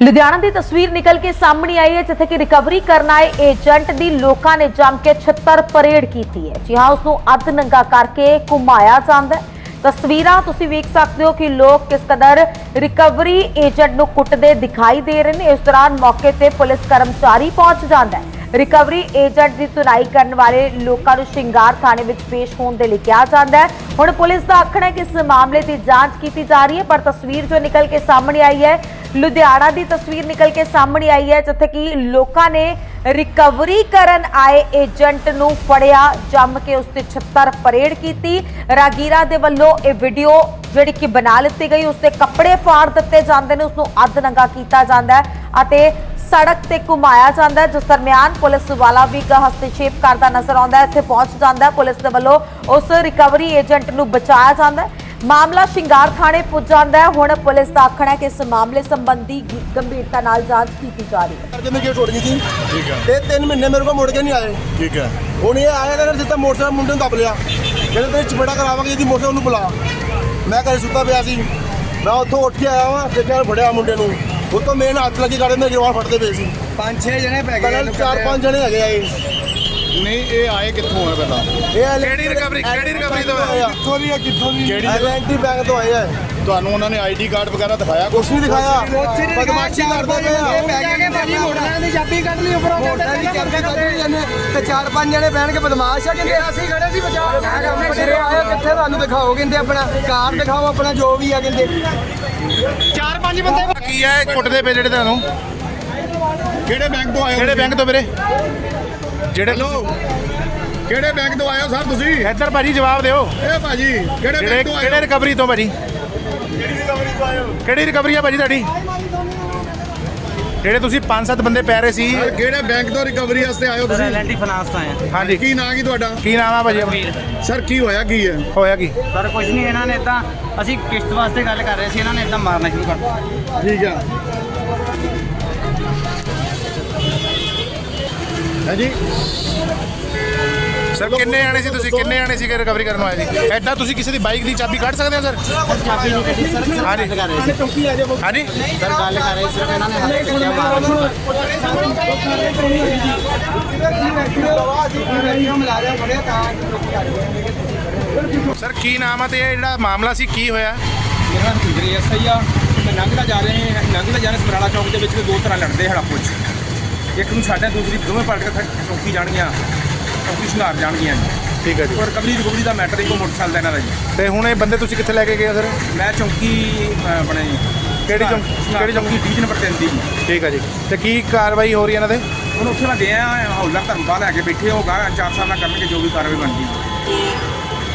ਲੁਧਿਆਣਾ ਦੀ ਤਸਵੀਰ ਨਿਕਲ ਕੇ ਸਾਹਮਣੇ ਆਈ ਹੈ, ਜਿੱਥੇ ਕਿ ਰਿਕਵਰੀ ਕਰਨ ਆਏ ਏਜੰਟ ਦੀ ਲੋਕਾਂ ਨੇ ਜੰਮ ਕੇ ਛੱਤਰ ਪਰੇਡ ਕੀਤੀ ਹੈ। ਜੀ ਹਾਂ, ਉਸ ਨੂੰ ਅੱਧ ਨੰਗਾ ਕਰਕੇ ਘੁਮਾਇਆ ਜਾਂਦਾ ਹੈ। ਤਸਵੀਰਾਂ ਤੁਸੀਂ ਵੇਖ ਸਕਦੇ ਹੋ ਕਿ ਲੋਕ ਕਿਸ ਕਦਰ ਰਿਕਵਰੀ ਏਜੰਟ ਨੂੰ ਕੁੱਟਦੇ ਦਿਖਾਈ ਦੇ ਰਹੇ ਨੇ। ਇਸ ਦੌਰਾਨ ਮੌਕੇ ਤੇ ਪੁਲਿਸ ਕਰਮਚਾਰੀ ਪਹੁੰਚ ਜਾਂਦਾ ਹੈ। ਰਿਕਵਰੀ ਏਜੰਟ ਦੀ ਤੁਨਾਈ ਕਰਨ ਵਾਲੇ ਲੋਕਾਂ ਨੂੰ ਸ਼ਿੰਗਾਰ ਥਾਣੇ ਵਿੱਚ ਪੇਸ਼ ਹੋਣ ਦੇ ਲਈ ਕਿਹਾ ਜਾਂਦਾ ਹੈ। ਹੁਣ ਪੁਲਿਸ ਦਾ ਆਖਣਾ ਹੈ ਕਿ ਇਸ ਮਾਮਲੇ ਦੀ ਜਾਂਚ ਕੀਤੀ ਜਾ ਰਹੀ ਹੈ, ਪਰ ਤਸਵੀਰ ਜੋ ਨਿਕਲ ਕੇ ਸਾਹਮਣੇ ਆਈ ਹੈ ਲੁਧਿਆਣਾ ਦੀ ਤਸਵੀਰ ਨਿਕਲ ਕੇ ਸਾਹਮਣੇ ਆਈ ਹੈ, ਜਿੱਥੇ ਕਿ ਲੋਕਾਂ ਨੇ ਰਿਕਵਰੀ ਕਰਨ ਆਏ ਏਜੰਟ ਨੂੰ ਫੜਿਆ, ਜੰਮ ਕੇ ਉਸ ਤੇ 76 ਪਰੇਡ ਕੀਤੀ। ਰਾਗੀਰਾ ਦੇ ਵੱਲੋਂ ਇਹ ਵੀਡੀਓ ਜਿਹੜੀ ਕਿ ਬਣਾ ਲਿੱਤੀ ਗਈ ਉਸ ਤੇ ਕੱਪੜੇ ਫਾੜ ਦਿੱਤੇ ਜਾਂਦੇ ਨੇ ਉਸ ਨੂੰ ਅੱਧ ਨੰਗਾ ਕੀਤਾ ਜਾਂਦਾ ਹੈ ਅਤੇ ਸੜਕ ਤੇ ਘੁਮਾਇਆ ਜਾਂਦਾ ਜਿਸ ਦਰਮਿਆਨ ਪੁਲਿਸ ਵਾਲਾ ਵੀ ਹਸਤਸ਼ੇਪ ਕਰਦਾ ਨਜ਼ਰ ਆਉਂਦਾ ਇੱਥੇ ਪਹੁੰਚ ਜਾਂਦਾ ਪੁਲਿਸ ਦੇ ਵੱਲੋਂ ਉਸ ਰਿਕਵਰੀ ਏਜੰਟ ਨੂੰ ਬਚਾਇਆ ਜਾਂਦਾ ਮਾਮਲਾ ਸ਼ਿੰਗਾਰ ਥਾਣੇ ਪੁੱਜ ਜਾਂਦਾ ਹੈ। ਹੁਣ ਪੁਲਿਸ ਦਾ ਆਖਣਾ ਹੈ ਕਿ ਇਸ ਮਾਮਲੇ ਸੰਬੰਧੀ ਗ- ਗੰਭੀਰਤਾ ਨਾਲ ਜਾਂਚ ਕੀਤੀ ਜਾ ਰਹੀ ਹੈ। ਕਰਕੇ ਮੈਂ ਗੇਟ ਛੋੜ ਗਈ ਸੀ। ਠੀਕ ਹੈ। ਤੇ 3 ਮਹੀਨੇ ਮੇਰੇ ਕੋਲ ਮੁੜ ਕੇ ਨਹੀਂ ਆਏ। ਠੀਕ ਹੈ। ਹੁਣ ਇਹ ਆਇਆ ਨਾ ਜਿੱਦਾਂ ਮੋਟਰਸਾਈਕਲ ਮੁੰਡੇ ਨੂੰ ਦੱਬ ਲਿਆ। ਕਹਿੰਦੇ ਤੇਰੇ ਚਪੇੜਾ ਕਰਾਵਾਂਗੇ ਇਹਦੀ ਮੋਟਰਸਾਈਕਲ ਨੂੰ ਬੁਲਾ। ਮੈਂ ਘਰੇ ਸੁੱਤਾ ਪਿਆ ਸੀ। ਮੈਂ ਉੱਥੋਂ ਉੱਠ ਕੇ ਆਇਆ ਵਾਂ ਦੇਖਿਆ ਫੜਿਆ ਮੁੰਡੇ ਨੂੰ। ਉੱਤੋਂ ਮੇਰੇ ਹੱਥ ਲੱਗੀ ਗਾੜੇ ਮੇਰੇ ਜਵਾਨ ਫੜਦੇ ਪਏ ਸੀ। ਪੰਜ ਛੇ ਜਣੇ ਪੈ ਗਏ ਪਹਿਲਾਂ ਚਾਰ ਪੰਜ ਜਣੇ ਹੈਗੇ ਆ ਇਹ। ਨਹੀਂ ਇਹ ਆਏ ਕਿੱਥੋਂ ਆ ਪਹਿਲਾਂ? ਇਹ ਕਿਹੜੀ recovery- ਕਿਹੜੀ recovery ਤੋਂ ਆਏ? ਕਿੱਥੋਂ ਦੀ ਹੈ ਕਿੱਥੋਂ ਦੀ? ਕਿਹੜੀ ਐਲਐਨਟੀ ਬੈਂਕ ਤੋਂ ਆਏ ਆ। ਤੁਹਾਨੂੰ ਉਹਨਾਂ ਨੇ ਆਈਡੀ ਕਾਰਡ ਵਗੈਰਾ ਦਿਖਾਇਆ ਕੁਛ? ਨਹੀਂ ਦਿਖਾਇਆ। ਬਦਮਾਸ਼ੀ ਕਰਦੇ ਪਏ ਆ। ਗਏ ਭਾਜੀ ਮੋਟਰਾਂ ਦੀ ਚਾਬੀ ਕੱਢ ਲਈ ਉੱਪਰੋਂ ਮੋਟਰਾਂ ਦੀ ਚਾਬੀ ਕੱਢ ਲਈ ਇਹਨੇ ਤੇ ਚਾਰ ਪੰਜ ਜਣੇ ਬਹਿਣ ਕੇ ਬਦਮਾਸ਼ ਆ ਕਹਿੰਦੇ ਅਸੀਂ ਖੜੇ ਸੀ ਬਚਾ ਕਿੱਥੇ ਆਏ ਕਿੱਥੇ ਤੁਹਾਨੂੰ ਦਿਖਾਓ? ਕਹਿੰਦੇ ਆਪਣਾ ਕਾਰ ਦਿਖਾਓ ਆਪਣਾ ਜੋ ਵੀ ਆ ਕਹਿੰਦੇ। ਚਾਰ ਪੰਜ ਬੰਦੇ ਕੀ ਹੈ ਕੁੱਟਦੇ ਪਏ ਜਿਹੜੇ ਤੁਹਾਨੂੰ? ਕਿਹੜੇ ਬੈਂਕ ਤੋਂ ਆਏ ਹੋ ਕਿਹੜੇ ਬੈਂਕ ਤੋਂ ਵੀਰੇ? ਜਿਹੜੇ ਕਿਹੜੇ ਬੈਂਕ ਤੋਂ ਆਏ ਹੋ ਸਰ ਤੁਸੀਂ? ਇੱਧਰ ਭਾਜੀ ਜਵਾਬ ਦਿਓ। ਇਹ ਭਾਜੀ ਕਿਹੜੇ ਕਿਹੜੇ ਬੈਂਕ ਤੋਂ ਆਏ ਕਿਹੜੇ ਹੋ? ਰਿਕਵਰੀ ਤੋਂ ਭਾਜੀ? ਕਿਹੜੀ ਰਿਕਵਰੀ ਤੋਂ ਆਏ ਹੋ? ਕਿਹੜੀ ਰਿਕਵਰੀ ਆ ਭਾਜੀ ਤੁਹਾਡੀ? ਜਿਹੜੇ ਤੁਸੀਂ ਪੰਜ ਸੱਤ ਬੰਦੇ ਪੈ ਰਹੇ ਸੀ। ਸਰ, ਕਿਹੜੇ ਬੈਂਕ ਤੋਂ ਰਿਕਵਰੀ ਵਾਸਤੇ ਆਏ ਹੋ ਤੁਸੀਂ? ਐਲਐਨਟੀ ਫਾਈਨਾਂਸ ਤੋਂ ਆਏ ਹਾਂ। ਹਾਂਜੀ। ਕੀ ਨਾਂ ਕੀ ਤੁਹਾਡਾ? ਕੀ ਨਾਮ ਆ ਭਾਜੀ ਸਰ ਕੀ ਹੋਇਆ ਕੀ ਹੈ? ਹੋਇਆ ਕੀ? ਪਰ ਕੁਝ ਨਹੀਂ ਇਹਨਾਂ ਨੇ ਇਦਾਂ ਅਸੀਂ ਕਿਸ਼ਤ ਵਾਸਤੇ ਗੱਲ ਕਰ ਰਹੇ ਸੀ ਇਹਨਾਂ ਨੇ ਇਦਾਂ ਮਾਰਨਾ ਸ਼ੁਰੂ ਕਰ ਦਿੱਤਾ। ਠੀਕ ਹੈ। ਹਾਂਜੀ। ਸਰ ਕਿੰਨੇ ਆਣੇ ਸੀ ਤੁਸੀਂ? ਕਿੰਨੇ ਆਣੇ ਸੀ ਕਿ ਰਿਕਵਰੀ ਕਰਨ ਆਏ ਸੀ? ਐਦਾਂ ਤੁਸੀਂ ਕਿਸੇ ਦੀ ਬਾਈਕ ਦੀ ਚਾਬੀ ਕੱਢ ਸਕਦੇ ਹੋ ਸਰ? ਚਾਬੀ ਨਹੀਂ ਕੱਢੀ ਸਰ ਸਿਰਫ ਹਾਂਜੀ। ਗੱਲ ਕਰ ਰਹੇ ਸੀ। ਹਾਂਜੀ। ਸਰ ਗੱਲ ਕਰ ਰਹੇ ਸੀ ਸਿਰਫ ਇਹਨਾਂ ਨੇ ਹੱਥ ਚੱਕਿਆ ਮਾਰਨਾ ਸ਼ੁਰੂ ਕਰ ਸਰ ਕੀ ਨਾਮ ਆ ਤੇ ਇਹ ਜਿਹੜਾ ਮਾਮਲਾ ਸੀ ਕੀ ਹੋਇਆ? ਮੇਰਾ ਨਾਮ ਸੁੰਦਰੀ ਐਸਆਈ ਆ। ਮੈਂ ਲੰਘਦਾ ਜਾ ਰਹੇ ਹਾਂ ਲੰਘਦਾ ਜਾ ਰਹੇ ਸਮਰਾਲਾ ਚੌਕ ਦੇ ਵਿੱਚ ਵੀ ਦੋ ਤਰ੍ਹਾਂ ਲੜਦੇ ਹੜਪੋ ਚ। ਇੱਕ ਨੂੰ ਛੱਡਿਆ ਦੂਸਰੀ ਦੋਵੇਂ ਪਾਰਟੀਆਂ ਥੱਕ ਚੌਕੀ ਜਾਣਗੀਆਂ ਚੌਕੀ ਸ਼ਿੰਗਾਰ ਜਾਣਗੀਆਂ ਠੀਕ ਹੈ ਜੀ। ਔਰ ਕਬਲੀ ਰਿਕਵਰੀ ਦਾ ਮੈਟਰ ਇੱਕੋ ਮੋਟਰਸਾਈਕਲ ਦਾ ਇਹਨਾਂ ਦਾ ਜੀ। ਤੇ ਹੁਣ ਇਹ ਬੰਦੇ ਤੁਸੀਂ ਕਿੱਥੇ ਲੈ ਕੇ ਗਏ ਹੋ ਸਰ? ਮੈਂ ਚੌਕੀ ਅਹ, ਆਪਣੇ ਕਿਹੜੀ ਚੌਂਕ- ਸ਼ਿੰਗਾਰ ਕਿਹੜੀ ਚੌਂਕੀ? 20 ਨੰਬਰ 3 ਦੀ ਠੀਕ ਹੈ ਜੀ। ਤੇ ਕੀ ਕਾਰਵਾਈ ਹੋ ਰਹੀ ਹੈ ਇਹਨਾਂ ਦੇ ਹੁਣ ਉੱਥੇ ਮੈਂ ਗਿਆ ਹੌਲਦਾਰ ਧਰਮਪਾਲ ਲੈ ਕੇ ਬੈਠੇ ਹੋਗਾ ਚਾਰ ਸਾਲ ਨਾਲ ਕਰਨਗੇ ਜੋ ਵੀ ਕਾਰਵਾਈ ਬਣਦੀ।